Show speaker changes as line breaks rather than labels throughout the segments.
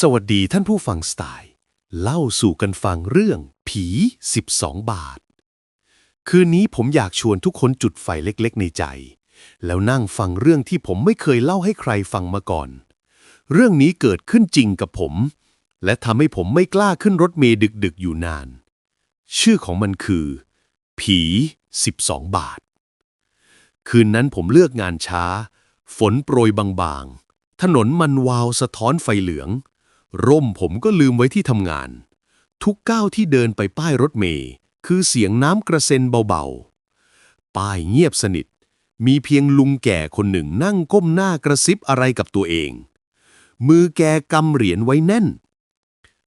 สวัสดีท่านผู้ฟังสไตล์ เล่าสู่กันฟังเรื่อง ผี 12 บาท คืนนี้ผมอยากชวนทุกคนจุดไฟเล็กๆ ในใจ แล้วนั่งฟังเรื่องที่ผมไม่เคยเล่าให้ใครฟังมาก่อน เรื่องนี้เกิดขึ้นจริงกับผม และทำให้ผมไม่กล้าขึ้นรถเมล์ดึกๆ อยู่นาน ชื่อของมันคือ ผี 12 บาท คืนนั้นผมเลือกงานช้า ฝนโปรยบางๆ ถนนมันวาวสะท้อนไฟเหลือง ร่มผมก็ลืมไว้ที่ทำงาน ทุกก้าวที่เดินไปป้ายรถเมล์คือเสียงน้ำกระเซ็นเบาๆ ป้ายเงียบสนิท มีเพียงลุงแก่คนหนึ่งนั่งก้มหน้ากระซิบอะไรกับตัวเอง มือแกกำเหรียญไว้แน่น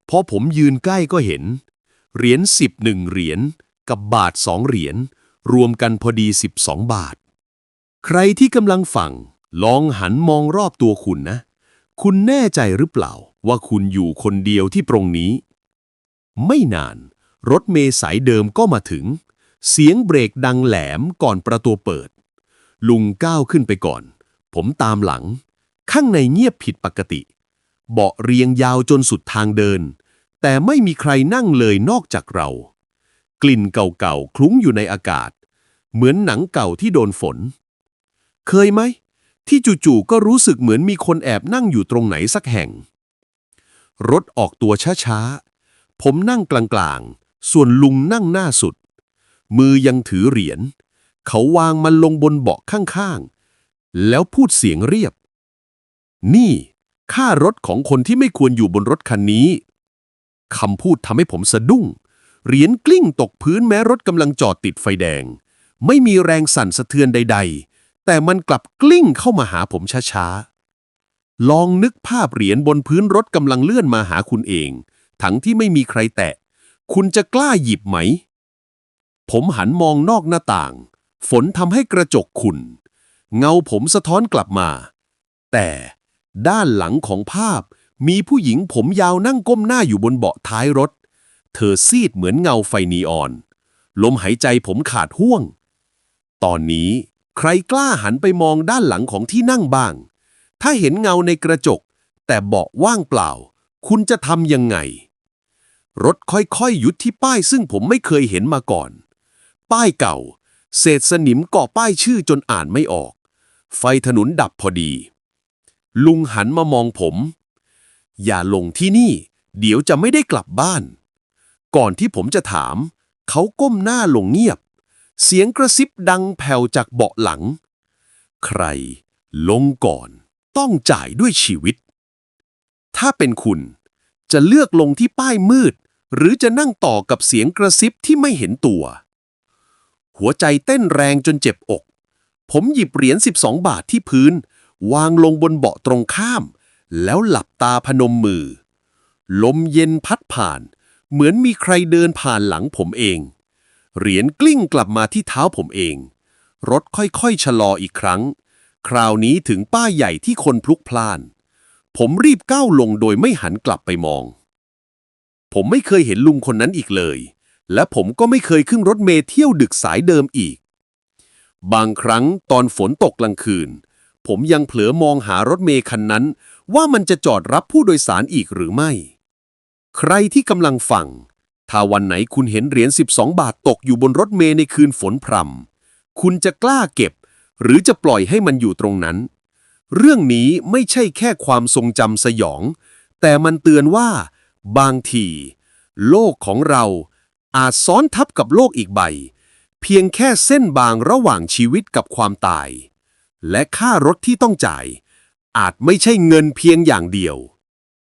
พอผมยืนใกล้ก็เห็น เหรียญสิบหนึ่งเหรียญกับบาทสองเหรียญรวมกันพอดี12บาท ใครที่กำลังฟังลองหันมองรอบตัวคุณนะ คุณแน่ใจหรือเปล่า ว่าคุณอยู่คนเดียวที่ตรงนี้ ไม่นาน รถเมล์สายเดิมก็มาถึง เสียงเบรกดังแหลมก่อนประตูเปิด ลุงก้าวขึ้นไปก่อน ผมตามหลัง ข้างในเงียบผิดปกติ เบาะเรียงยาวจนสุดทางเดิน แต่ไม่มีใครนั่งเลยนอกจากเรา กลิ่นเก่าๆคลุ้งอยู่ในอากาศ เหมือนหนังเก่าที่โดนฝน เคยไหมที่จู่ๆก็รู้สึกเหมือนมีคนแอบนั่งอยู่ตรงไหนสักแห่ง รถออกตัวช้าๆ ผมนั่งกลางๆ ส่วนลุงนั่งหน้าสุด มือยังถือเหรียญ เขาวางมันลงบนเบาะข้างๆ แล้วพูดเสียงเรียบ นี่ค่ารถของคนที่ไม่ควรอยู่บนรถคันนี้คำพูดทำให้ผมสะดุ้ง เหรียญกลิ้งตกพื้นแม้รถกำลังจอดติดไฟแดง ไม่มีแรงสั่นสะเทือนใด ๆ แต่มันกลับกลิ้งเข้ามาหาผมช้าๆ ลองนึกภาพเหรียญบนพื้นรถกำลังเลื่อนมาหาคุณเอง ทั้งที่ไม่มีใครแตะ คุณจะกล้าหยิบไหม ผมหันมองนอกหน้าต่าง ฝนทำให้กระจกขุ่นเงาผมสะท้อนกลับมา แต่ด้านหลังของภาพมีผู้หญิงผมยาวนั่งก้มหน้าอยู่บนเบาะท้ายรถ เธอซีดเหมือนเงาไฟนีออน ลมหายใจผมขาดห่วง ตอนนี้ใครกล้าหันไปมองด้านหลังของที่นั่งบ้าง ถ้าเห็นเงาในกระจก แต่เบาะว่างเปล่า คุณจะทำยังไง รถค่อยๆหยุดที่ป้ายซึ่งผมไม่เคยเห็นมาก่อน ป้ายเก่า เศษสนิมเกาะป้ายชื่อจนอ่านไม่ออก ไฟถนนดับพอดี ลุงหันมามองผม อย่าลงที่นี่ เดี๋ยวจะไม่ได้กลับบ้าน ก่อนที่ผมจะถาม เขาก้มหน้าลงเงียบ เสียงกระซิบดังแผ่วจากเบาะหลัง ใคร ลงก่อน ต้องจ่ายด้วยชีวิต ถ้าเป็นคุณ จะเลือกลงที่ป้ายมืด หรือจะนั่งต่อกับเสียงกระซิบที่ไม่เห็นตัว หัวใจเต้นแรงจนเจ็บอก ผมหยิบเหรียญ 12 บาทที่พื้น วางลงบนเบาะตรงข้าม แล้วหลับตาพนมมือ ลมเย็นพัดผ่าน เหมือนมีใครเดินผ่านหลังผมเอง เหรียญกลิ้งกลับมาที่เท้าผมเอง รถค่อยๆชะลออีกครั้ง คราวนี้ถึงป้ายใหญ่ที่คนพลุกพล่าน ผมรีบก้าวลงโดยไม่หันกลับไปมอง ผมไม่เคยเห็นลุงคนนั้นอีกเลย และผมก็ไม่เคยขึ้นรถเมล์เที่ยวดึกสายเดิมอีก บางครั้งตอนฝนตกกลางคืน ผมยังเผลอมองหารถเมล์คันนั้น ว่ามันจะจอดรับผู้โดยสารอีกหรือไม่ ใครที่กำลังฟัง ถ้าวันไหนคุณเห็นเหรียญ 12 บาทตกอยู่บนรถเมล์ในคืนฝนพรำคุณจะกล้าเก็บ หรือจะปล่อยให้มันอยู่ตรงนั้น เรื่องนี้ไม่ใช่แค่ความทรงจำสยอง แต่มันเตือนว่า บางที โลกของเราอาจซ้อนทับกับโลกอีกใบ เพียงแค่เส้นบางระหว่างชีวิตกับความตาย และค่ารถที่ต้องจ่าย อาจไม่ใช่เงินเพียงอย่างเดียว